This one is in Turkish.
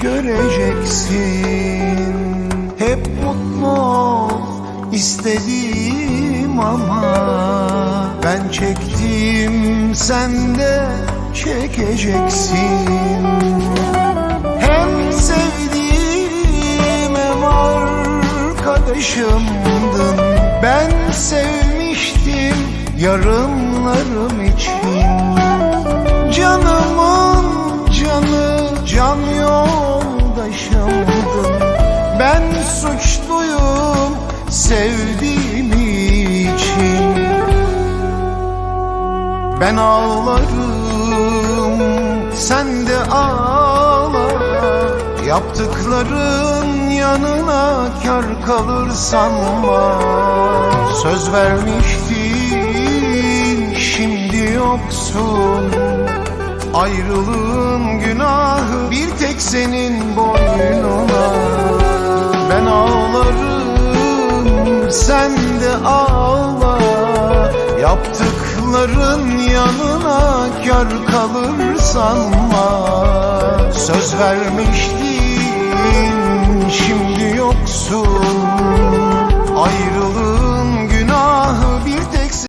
göreceksin. Hep mutlu ol istedim ama Ben çektim sen de çekeceksin. Hem sevdiğim hem arkadaşımdın. Ben sevmiştim yarınlarım için suçluyum sevdiğim için. Ben ağlarım sen de ağla. Yaptıkların yanına kar kalır sanma Söz vermiştin şimdi yoksun. Ayrılığın günahı bir tek senin sen de ağla Yaptıkların yanına kar kalır sanma Söz vermiştin şimdi yoksun